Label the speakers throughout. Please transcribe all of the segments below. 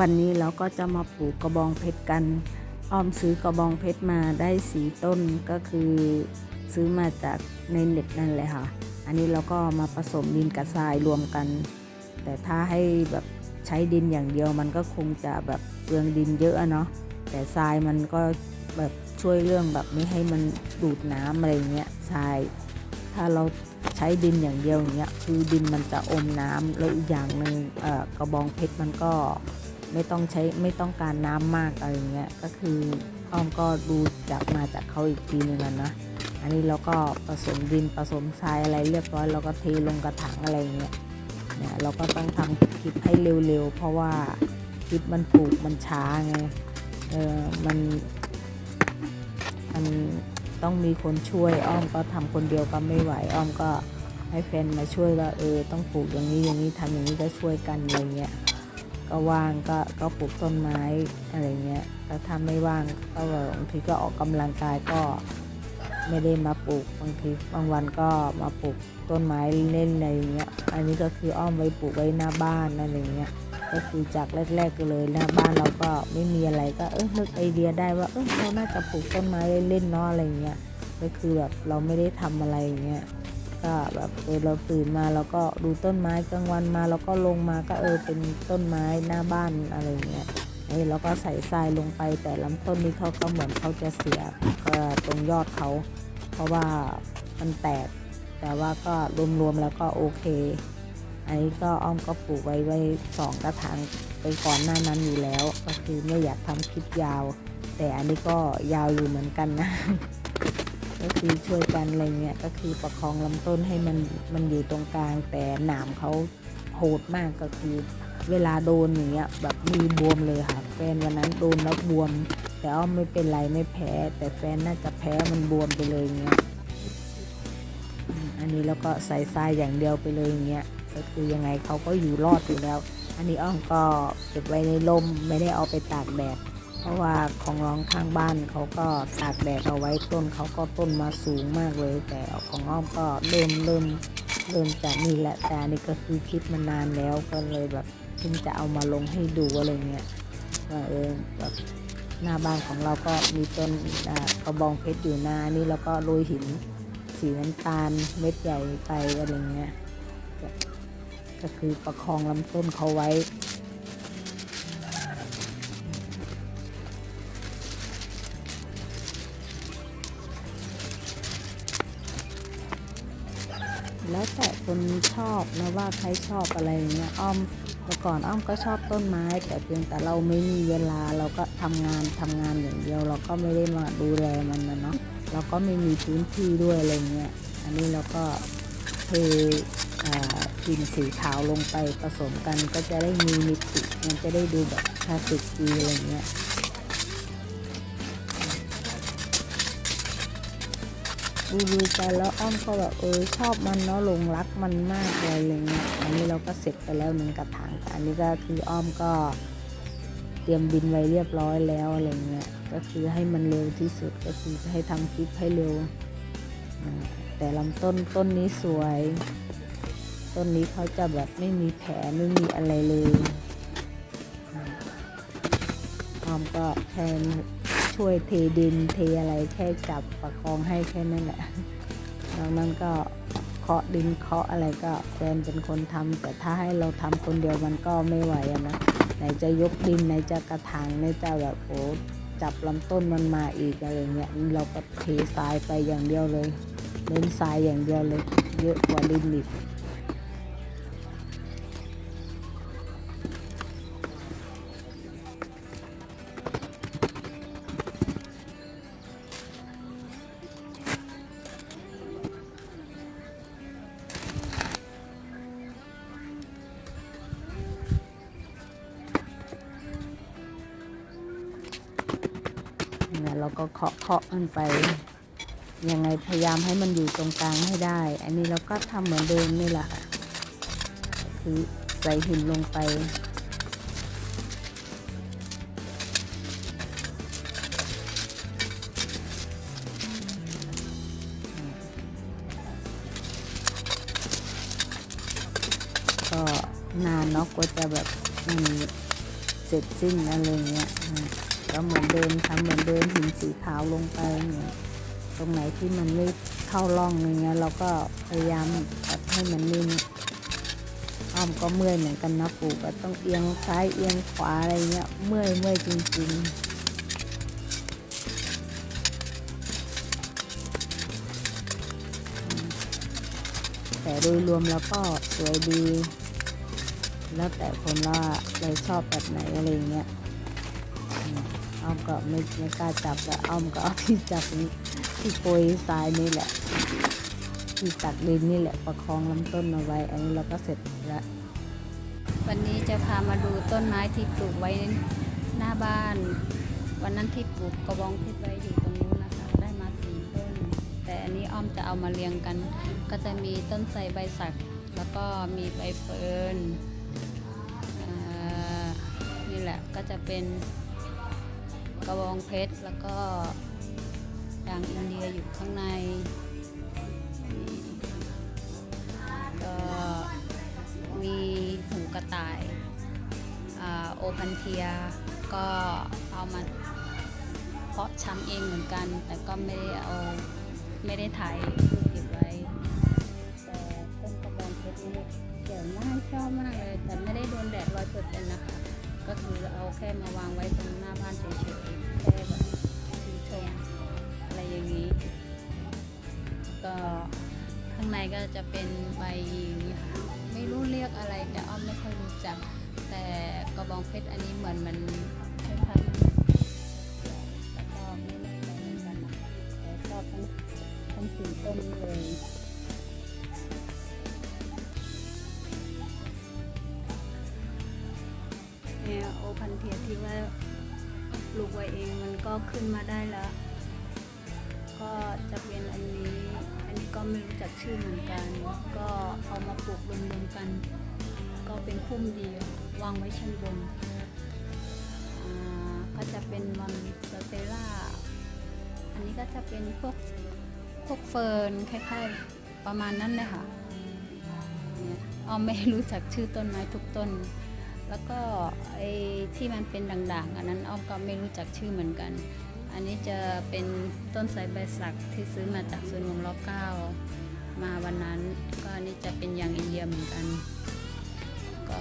Speaker 1: วันนี้เราก็จะมาปลูกกระบองเพชรกัน อ้อมซื้อกระบองเพชรมาได้สีต้นก็คือซื้อมาจากในเน็ตนั่นแหละค่ะ อันนี้เราก็มาผสมดินกับทรายรวมกัน แต่ถ้าให้แบบใช้ดินอย่างเดียวมันก็คงจะแบบเปลืองดินเยอะเนาะ แต่ทรายมันก็แบบช่วยเรื่องแบบไม่ให้มันดูดน้ำอะไรเงี้ยทราย ถ้าเราใช้ดินอย่างเดียวอย่างเงี้ยคือดินมันจะอมน้ำแล้วอีกอย่างหนึ่งกระบองเพชรมันก็ ไม่ต้องใช้ไม่ต้องการน้ำมากอะไรเงี้ยก็คืออ้อมก็ดูจากมาจากเขาอีกทีหนึงอะนะอันนี้เราก็ผสมดินผสมทรายอะไรเรียบร้อยเราก็เทลงกระถางอะไรเงี้ยเนี่ยเราก็ต้องทำคลิปให้เร็วๆ เพราะว่าคลิปมันปลูกมันช้าไงเออมันมันต้องมีคนช่วยอ้อมก็ทำคนเดียวก็ไม่ไหวอ้อมก็ให้แฟนมาช่วยว่าเออต้องปลูกอย่างนี้อย่างนี้ทำอย่างนี้ก็ช่วยกันอะไรเงี้ย ก็ว่างก็ก็ปลูกต้นไม้อะไรเงี้ยแล้วถ้าไม่ว่างก็บางทีก็ออกกำลังกายก็ไม่ได้มาปลูกบางทีบางวันก็มาปลูกต้นไม้เล่นอะไรเงี้ย อันนี้ก็คืออ้อมไว้ปลูกไว้หน้าบ้านอะไรเงี้ย ก็คือจากแรกๆก็เลยหน้าบ้านเราก็ไม่มีอะไรก็เออนึกไอเดียได้ว่าเออเราน่าจะปลูกต้นไม้เล่นๆเนาะอะไรเงี้ย ก็คือแบบเราไม่ได้ทำอะไรเงี้ย ก็แบบเออเราตื่นมาเราก็ดูต้นไม้กลางวันมาเราก็ลงมาก็เออเป็นต้นไม้หน้าบ้านอะไรเงี้ยเออเราก็ใส่ทรายลงไปแต่ลำต้นนี้เขาก็เหมือนเขาจะเสียก็ตรงยอดเขา เพราะว่ามันแตก แต่ว่าก็รวมๆแล้วก็โอเคอันนี้ก็อ้อมก็ปลูกไว้ไว้สองกระถางไปก่อนหน้านั้นอยู่แล้ว ก็คือไม่อยากทำคลิปยาว แต่อันนี้ก็ยาวอยู่เหมือนกันนะ ก็คือช่วยกันอะไรเงี้ยก็คือประคองลำต้นให้มันมันอยู่ตรงกลาง แต่หนามเขาโหดมากก็คือ เวลาโดนอย่างเงี้ยแบบมีบวมเลยค่ะ แฟนวันนั้นโดนแล้วบวม แต่อ้อมไม่เป็นไรไม่แพ้ แต่แฟนน่าจะแพ้มันบวมไปเลยเงี้ยอันนี้แล้วก็ใส่ทรายอย่างเดียวไปเลยอย่างเงี้ยก็คือยังไงเขาก็อยู่รอดอยู่แล้ว อันนี้อ้อมก็เก็บไว้ในร่มไม่ได้เอาไปตากแดด เพราะว่าของร้องข้างบ้านเขาก็ตากแดดเอาไว้ต้นเขาก็ต้นมาสูงมากเลย แต่ของอ้อมก็เริ่มเริ่มเริ่มจากนี่แหละแต่นนี้ก็คือคิดมานานแล้วก็เลยแบบเพิ่งจะเอามาลงให้ดูอะไรเงี้ยว่าเออแบบหน้าบ้านของเราก็มีต้นกระบองเพชรอยู่หน้านี่แล้วก็โรยหินสีน้ำตาลเม็ดใหญ่ไปอะไรเงี้ยก็คือประคองลำต้นเขาไว้ แล้วแต่คนชอบนะว่าใครชอบอะไรอย่างเงี้ยอ้อมเมื่อก่อนอ้อมก็ชอบต้นไม้ แต่เพียงแต่เราไม่มีเวลาเราก็ทำงานทำงานอย่างเดียว เราก็ไม่ได้มาดูแลมันนะเนาะเราก็ไม่มีพื้นที่ด้วยอะไรเงี้ยอันนี้เราก็เทอ่าพิมพ์สีขาวลงไปผสมกันก็จะได้มีมิติมันจะได้ดูแบบคลาสสิกดีอะไรเงี้ย ดูดูไปแล้วอ้อมก็แบบเออชอบมันเนาะหลงรักมันมากเลยอะไรเงี้ยอันนี้เราก็เสร็จไปแล้วหนึ่งกระถางอันนี้ก็คืออ้อมก็เตรียมบินไว้เรียบร้อยแล้วอะไรเงี้ยก็คือให้มันเร็วที่สุดก็คือให้ทำคลิปให้เร็ว แต่ลำต้นต้นนี้สวย ต้นนี้เขาจะแบบไม่มีแผลไม่มีอะไรเลยอ้อมก็แค่ ช่วยเทดินเทอะไรแค่จับประคองให้แค่นั้นแหละนอกนั้นก็เคาะดินเคาะอะไรก็แฟนเป็นคนทำแต่ถ้าให้เราทำคนเดียวมันก็ไม่ไหวอะนะไหนจะยกดินไหนจะกระถางไหนจะแบบโอ้จับลำต้นมันมาอีกอะไรเงี้ยเราก็เททรายไปอย่างเดียวเลยเน้นทรายอย่างเดียวเลย เยอะกว่าดินอีก เราก็เคาะเคาะมันไป ยังไงพยายามให้มันอยู่ตรงกลางให้ได้ อันนี้เราก็ทำเหมือนเดิมนี่แหละค่ะคือใส่หินลงไปก็นานเนาะกว่าจะแบบมันเสร็จสิ้นอะไรเงี้ย ก็เหมือนเดิมทำเหมือนเดิมหินสีขาวลงไปเนี่ยตรงไหนที่มันไม่เข้าร่องอย่างเงี้ยเราก็พยายามแบบให้มันนิ่มอ้อมก็เมื่อยเหมือนกันนะปู่ก็ต้องเอียงซ้ายเอียงขวาอะไรเงี้ยเมื่อยเมื่อยจริงๆแต่โดยรวมแล้วก็สวยดี แล้วแต่คนว่าเราชอบแบบไหนอะไรเงี้ย อ้อมก็ไม่ไม่กล้าจับแล้วอ้อมก็เอาที่จับนี้ที่โปรยทรายนี่แหละ ที่ตักดินนี่แหละประคองลำต้นเอาไว้ อันนี้เราก็เสร็จแล้ว
Speaker 2: วันนี้จะพามาดูต้นไม้ที่ปลูกไว้หน้าบ้าน วันนั้นที่ปลูกกระบองเพชรไว้อยู่ตรงนู้นนะคะ ได้มาสี่ต้น แต่อันนี้อ้อมจะเอามาเรียงกัน ก็จะมีต้นไทรใบสัก แล้วก็มีใบเฟิร์นนี่แหละก็จะเป็น กระบองเพชร แล้วก็ยางอินเดียอยู่ข้างในก็มีหูกระต่ายอ่าโอพันเทียก็เอามาเพาะชำเองเหมือนกัน แต่ก็ไม่ได้เอาไม่ได้ถ่ายรูปเก็บไว้แต่ต้นกระบองเพชรนี่เจ๋งมากชอบมากเลย แต่ไม่ได้โดนแดดร้อยเปอร์เซ็นต์นะคะ ก็คือเอาแค่มาวางไว้ตรงหน้าบ้านเฉยๆแค่แบบชื่นชมอะไรอย่างนี้ ก็ข้างในก็จะเป็นใบนี้ค่ะไม่รู้เรียกอะไรแต่อ้อมไม่ค่อยรู้จัก แต่กระบองเพชรอันนี้เหมือนมันคล้ายๆมันแล้วก็ไม่แน่ใจเหมือนกันแต่ชอบทั้งทั้งสีต้นเลย พันเทียที่ว่าปลูกไว้เองมันก็ขึ้นมาได้แล้ว ก็จะเป็นอันนี้ อันนี้ก็ไม่รู้จักชื่อเหมือนกัน ก็เอามาปลูกรวมๆกัน ก็เป็นพุ่มเดียววางไว้ชั้นบนอ่าก็จะเป็นวันสเตล่า อันนี้ก็จะเป็นพวกพวกเฟิร์นคล้ายๆประมาณนั้นเลยค่ะเนี่ยอ้อไม่รู้จักชื่อต้นไม้ทุกต้น แล้วก็ไอ้ที่มันเป็นด่างๆ อันนั้นอ้อมก็ไม่รู้จักชื่อเหมือนกัน อันนี้จะเป็นต้นไทรใบสักที่ซื้อมาจากสวนหลวงรอเก้ามาวันนั้น ก็อันนี้จะเป็นยางอินเดียเหมือนกัน ก็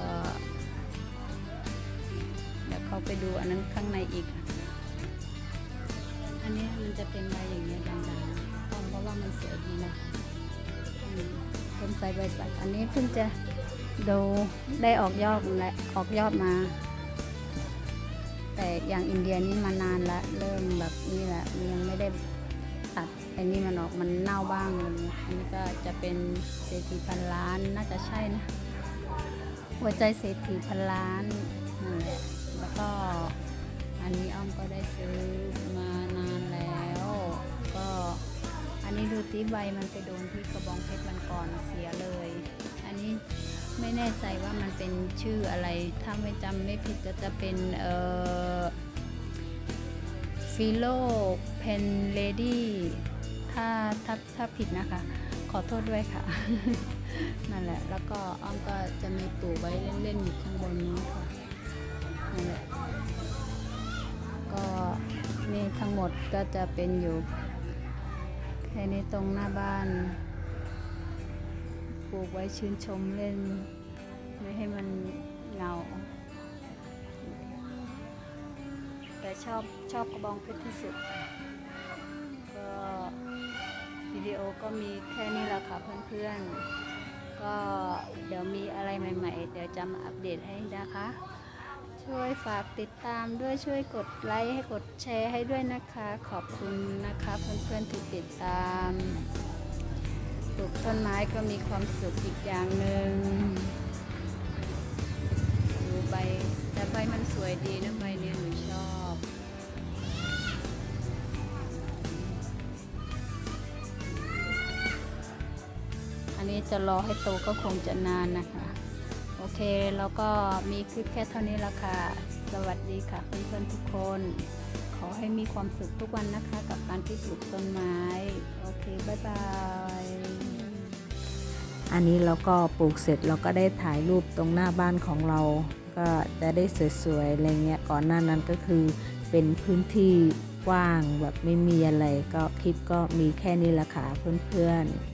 Speaker 2: เดี๋ยวเขาไปดูอันนั้นข้างในอีก อันนี้มันจะเป็นใบอย่างเงี้ยด่างๆอ้อมเพราะว่ามันสวยดีนะต้นไทรใบสักอันนี้เพิ่งจะ ดูได้ออกยอดและออกยอดมา แต่อย่างอินเดียนี่มานานละเริ่มแบบนี่แหละยังไม่ได้ตัดไอ้นี่มันออกมันเน่าบ้างอะไรเงี้ยอันนี้ก็จะเป็นเศรษฐีพันล้านน่าจะใช่นะ หัวใจเศรษฐีพันล้านนั่นแหละแล้วก็อันนี้อ้อมก็ได้ซื้อมานานแล้ว ก็อันนี้ดูที่ใบมันไปโดนที่กระบองเพชรมันก่อนเสียเลย อันนี้ ไม่แน่ใจว่ามันเป็นชื่ออะไร ถ้าไม่จำไม่ผิดก็จะเป็นเอ่อฟิโลเพนเลดี้ถ้าถ้าถ้าผิดนะคะ ขอโทษด้วยค่ะ นั่นแหละ แล้วก็อ้อมก็จะมีปลูกไว้เล่นๆอยู่ข้างบนนี้ค่ะนั่นแหละก็นี่ทั้งหมดก็จะเป็นอยู่แค่นี้ตรงหน้าบ้าน ลูกไว้ชื่นชมเล่น ไม่ให้มันเหงา แต่ชอบชอบกระบองเพชรที่สุด ก็วิดีโอก็มีแค่นี้แหละค่ะเพื่อนๆ ก็เดี๋ยวมีอะไรใหม่ๆ เดี๋ยวจะมาอัปเดตให้นะคะ ช่วยฝากติดตามด้วยช่วยกดไลค์ให้กดแชร์ให้ด้วยนะคะ ขอบคุณนะคะเพื่อนๆที่ติดตาม ปลูกต้นไม้ก็มีความสุขอีกอย่างหนึ่งดูใบแต่ใบมันสวยดีนะใบเนี้ยหนูชอบ อันนี้จะรอให้โตก็คงจะนานนะคะ โอเคแล้วก็มีคลิปแค่เท่านี้ละค่ะ สวัสดีค่ะเพื่อนๆทุกคน ขอให้มีความสุขทุกวันนะคะ กับการที่ปลูกต้นไม้ โอเค บ๊ายบาย
Speaker 1: อันนี้เราก็ปลูกเสร็จเราก็ได้ถ่ายรูปตรงหน้าบ้านของเรา ก็จะได้สวยๆอะไรเงี้ยก่อนหน้านั้นก็คือเป็นพื้นที่กว้างแบบไม่มีอะไร ก็คลิปก็มีแค่นี้ละค่ะเพื่อนๆ